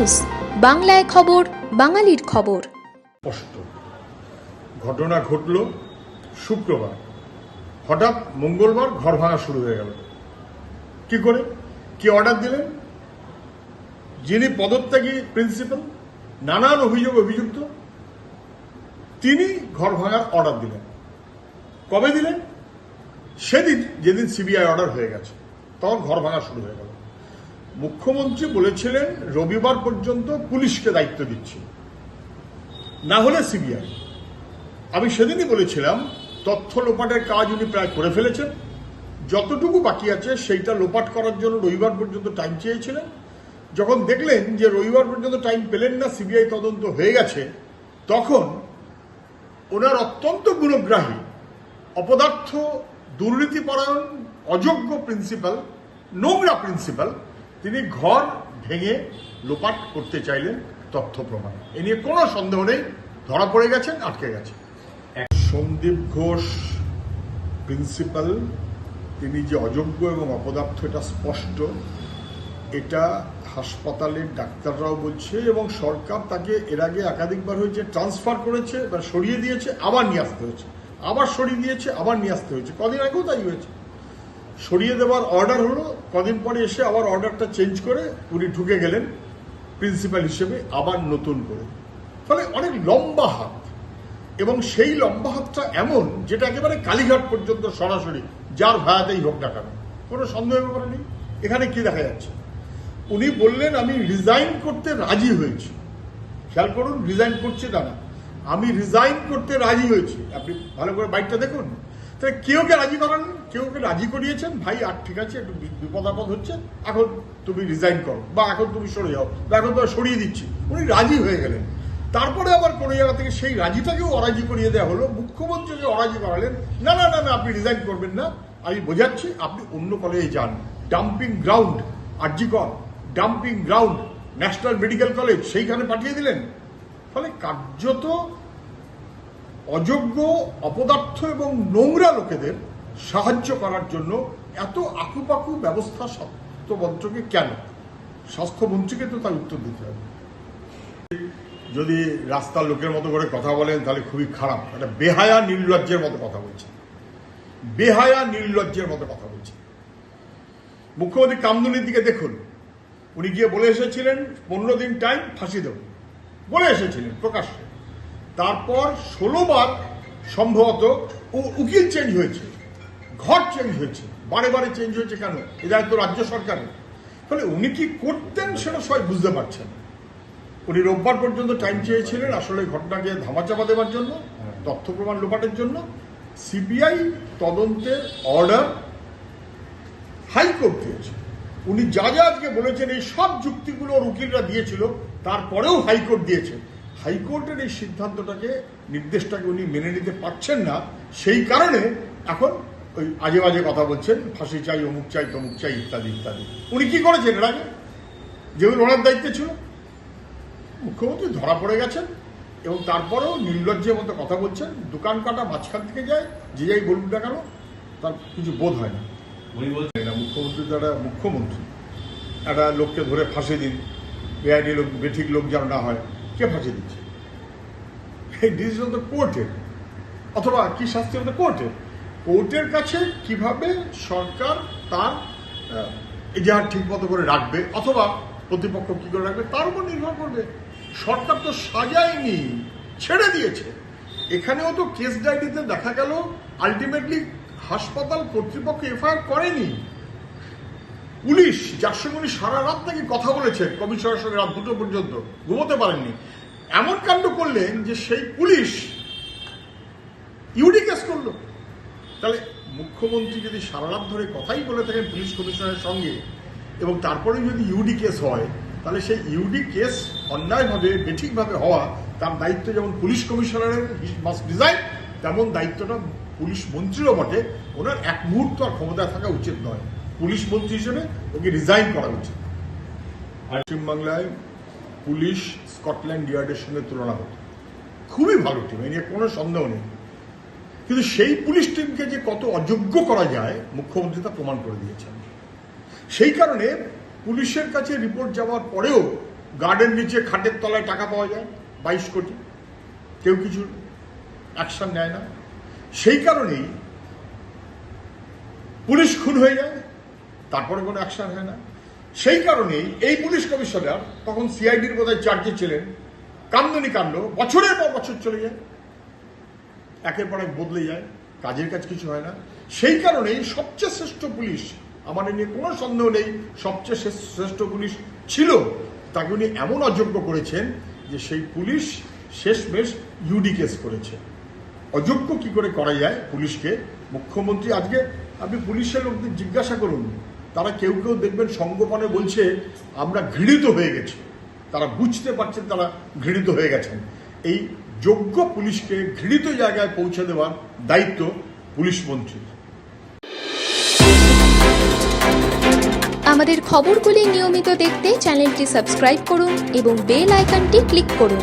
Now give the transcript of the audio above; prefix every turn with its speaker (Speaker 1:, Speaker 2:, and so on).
Speaker 1: News, বাংলায় খবর, বাঙালির খবর।
Speaker 2: ঘটনা ঘটল শুক্রবার। হঠাৎ মঙ্গলবার ঘর ভাঙা শুরু হয়ে গেল। কি করে? কি অর্ডার দিলেন? যিনি পদত্যাগী প্রিন্সিপাল নানান অভিযোগ অভিযুক্ত, তিনি ঘর ভাঙার অর্ডার দিলেন। কবে দিলেন? সেদিন, যেদিন সিবিআই অর্ডার হয়ে গেছে, তখন ঘর ভাঙা শুরু হয়ে গেল। মুখ্যমন্ত্রী বলেছিলেন, রবিবার পর্যন্ত পুলিশকে দায়িত্ব দিচ্ছি। না হলে সিবিআই। আমি সেদিনই বলেছিলাম, তথ্য লোপাটের কাজ উনি প্রায় করে ফেলেছেন। যতটুকু বাকি আছে, সেইটা লোপাট করার জন্য রবিবার পর্যন্ত টাইম চেয়েছিলেন। যখন দেখলেন যে রবিবার পর্যন্ত টাইম পেলেন না, সিবিআই তদন্ত হয়ে গেছে, তখন ওনার অত্যন্ত গুণগ্রাহী, অপদার্থ, দুর্নীতিপরায়ণ, অযোগ্য প্রিন্সিপাল নোংরা প্রিন্সিপাল তিনি ঘর ভেঙে লোপাট করতে চাইলেন তথ্য প্রমাণ। এ নিয়ে কোনো সন্দেহ নেই, ধরা পড়ে গেছেন, আটকে গেছে সন্দীপ ঘোষ প্রিন্সিপাল, তিনি যে অযোগ্য এবং অপদার্থ, এটা স্পষ্ট। এটা হাসপাতালের ডাক্তাররাও বলছে এবং সরকার তাকে এর আগে একাধিকবার হয়েছে ট্রান্সফার করেছে বা সরিয়ে দিয়েছে, আবার নিয়ে আসতে হয়েছে। আবার সরিয়ে দিয়েছে, আবার নিয়ে আসতে হয়েছে। কদিন আগেও তাই হয়েছে। সরিয়ে দেওয়ার অর্ডার হলো। কদিন পরে এসে আবার অর্ডারটা চেঞ্জ করে উনি ঢুকে গেলেন প্রিন্সিপাল হিসেবে, আবার নতুন করে। ফলে অনেক লম্বা হাত। এবং সেই লম্বা হাতটা এমন যেটা একেবারে কালীঘাট পর্যন্ত সরাসরি, যার ভায়াতেই হোক না কেন। কোনো সন্দেহের ব্যাপারে নেই। এখানে কি দেখা যাচ্ছে? উনি বললেন, আমি রিজাইন করতে রাজি হয়েছি। খেয়াল করুন রিজাইন করছে না আমি রিজাইন করতে রাজি হয়েছি। আপনি ভালো করে বাইকটা দেখুন। তাহলে কেউ কে রাজি করান? কেউ কে রাজি করিয়েছেন? ভাই, আর ঠিক আছে, একটু বিপদ আপদ হচ্ছে, এখন তুমি রিজাইন করো, বা এখন তুমি সরে যাও, বা এখন তোমার সরিয়ে দিচ্ছি। উনি রাজি হয়ে গেলেন। তারপরে আবার কোনো জায়গা থেকে সেই রাজিটাকেও অরাজি করিয়ে দেওয়া হলো। মুখ্যমন্ত্রীকে অরাজি করালেন, না না না না, আপনি রিজাইন করবেন না। আমি বোঝাচ্ছি, আপনি অন্য কলেজে যান। Dumping ground RG Kar dumping ground national medical college সেইখানে পাঠিয়ে দিলেন। ফলে কার্যত অযোগ্য, অপদার্থ এবং নোংরা লোকেদের সাহায্য করার জন্য এত আকুপাকু ব্যবস্থা স্বাস্থ্যমন্ত্রকে কেন? স্বাস্থ্যমন্ত্রীকে তো তার উত্তর দিতে হবে। যদি রাস্তার লোকের মতো করে কথা বলেন, তাহলে খুবই খারাপ। একটা বেহায়া, নির্লজ্জের মতো কথা বলছে। বেহায়া, নির্লজ্জের মতো কথা বলছে। মুখ্যমন্ত্রী কামদুনির দিকে দেখুন। উনি গিয়ে বলে এসেছিলেন, পনেরো দিন টাইম ফাঁসি দেব। বলে এসেছিলেন প্রকাশ্যে। তারপর ষোলোবার সম্ভবত উ- উকিল চেঞ্জ হয়েছে, ঘর চেঞ্জ হয়েছে, বারে বারে চেঞ্জ হয়েছে কেন? এটা তো রাজ্য সরকারের। ফলে উনি কি করতেন সেটা সবাই বুঝতে পারছেন উনি রোববার পর্যন্ত টাইম চেয়েছিলেন আসলে ঘটনাকে ধামাচাপা দেওয়ার জন্য, তথ্য প্রমাণ লোপাটের জন্য। সিবিআই তদন্তের অর্ডার হাইকোর্ট দিয়েছে। উনি যা যা আজকে বলেছেন, এই সব যুক্তিগুলো ওর উকিলরা দিয়েছিল, তারপরেও হাইকোর্ট দিয়েছে। হাইকোর্টের এই সিদ্ধান্তটাকে নির্দেশটাকে উনি মেনে নিতে পারছেন না সেই কারণে এখন ওই আজে বাজে কথা বলছেন ফাঁসি চাই অমুক চাই তমুক চাই ইত্যাদি ইত্যাদি। উনি কি করেছেন এর আগে? যেগুলো ওনার দায়িত্বে ছিল। মুখ্যমন্ত্রী ধরা পড়ে গেছেন এবং তারপরেও নির্লজ্জের মতো কথা বলছেন। দোকান কাটা মাঝখান থেকে যায় যে যাই বলুন না কেন তার কিছু বোধ হয় না।
Speaker 3: উনি বলছেন
Speaker 2: না মুখ্যমন্ত্রী তো একটা মুখ্যমন্ত্রী। একটা লোককে ধরে ফাঁসি দিন। বেআইনি লোক বেঠিক লোক যেন না হয়। কে ফাঁসি দিচ্ছে? এই ডিসিশন তো কোর্টের অথবা কি শাস্তি হতো কোর্টের কোর্টের কাছে কীভাবে সরকার তার এজাহার ঠিক মতো করে রাখবে, অথবা প্রতিপক্ষ কি করে রাখবে, তার উপর নির্ভর করবে। সরকার তো সাজায়নি, ছেড়ে দিয়েছে। এখানেও তো কেস ডায়েরিতে দেখা গেল আলটিমেটলি হাসপাতাল কর্তৃপক্ষ এফআইআর করেনি। পুলিশ যার সঙ্গে উনি সারা রাত নাকি কথা বলেছেন কমিশনারের সঙ্গে রাত দুটো পর্যন্ত, ঘুমোতে পারেননি। এমন কাণ্ড করলেন যে সেই পুলিশ ইউডি কেস করল। তাহলে মুখ্যমন্ত্রী যদি সারা রাত ধরে কথাই বলে থাকেন পুলিশ কমিশনারের সঙ্গে, এবং তারপরে যদি ইউডি কেস হয়, তাহলে সেই ইউডি কেস অন্যায়ভাবে, বেঠিকভাবে হওয়া, তার দায়িত্ব যেমন পুলিশ কমিশনারের মাস্ট ডিজাইন, তেমন দায়িত্বটা পুলিশ মন্ত্রীরও বটে। ওনার এক মুহূর্ত আর ক্ষমতায় থাকা উচিত নয়। পুলিশ মন্ত্রী হিসেবে ওকে রিজাইন করা উচিত। পশ্চিমবাংলায় পুলিশ স্কটল্যান্ড ইয়ার্ডের সঙ্গে তুলনা হতো। খুবই ভালো টিম এই নিয়ে কোনো সন্দেহ নেই। কিন্তু সেই পুলিশ টিমকে যে কত অযোগ্য করা যায়, মুখ্যমন্ত্রী তা প্রমাণ করে দিয়েছেন। সেই কারণে পুলিশের কাছে রিপোর্ট যাওয়ার পরেও গার্ডেন নিচে খাটের তলায় টাকা পাওয়া যায়, বাইশ কোটি। কেউ কিছু অ্যাকশন নেয় না। সেই কারণেই পুলিশ খুন হয়ে যায়, তারপরে কোনো অ্যাকশন হয় না। সেই কারণেই এই পুলিশ কমিশনার তখন সিআইডির বোধহয় চার্জে ছিলেন, কান্দনি কাণ্ড, বছরের পর বছর চলে যায়। একের পর এক বদলে যায়, কাজের কাজ কিছু হয় না। সেই কারণেই সবচেয়ে শ্রেষ্ঠ পুলিশ, আমার নিয়ে কোনো সন্দেহ নেই, সবচেয়ে শ্রেষ্ঠ পুলিশ ছিল, তাকে উনি এমন অযোগ্য করেছেন যে সেই পুলিশ শেষমেশ ইউডি কেস করেছে। অযোগ্য কি করে করা যায় পুলিশকে? মুখ্যমন্ত্রী, আজকে আপনি পুলিশের লোকদের জিজ্ঞাসা করুন। তারা কেউ কেউ দেখবেন সঙ্গোপনে বলছে, আমরা ঘৃণিত হয়ে গেছি। তারা বুঝতে পারছেন তারা ঘৃণিত হয়ে গেছেন। এই যোগ্য পুলিশকে ঘৃণিত জায়গায় পৌঁছে দেওয়ার দায়িত্ব পুলিশ মন্ত্রীর।
Speaker 1: আমাদের খবরগুলি নিয়মিত দেখতে চ্যানেলটি সাবস্ক্রাইব করুন এবং বেল আইকনটি ক্লিক করুন।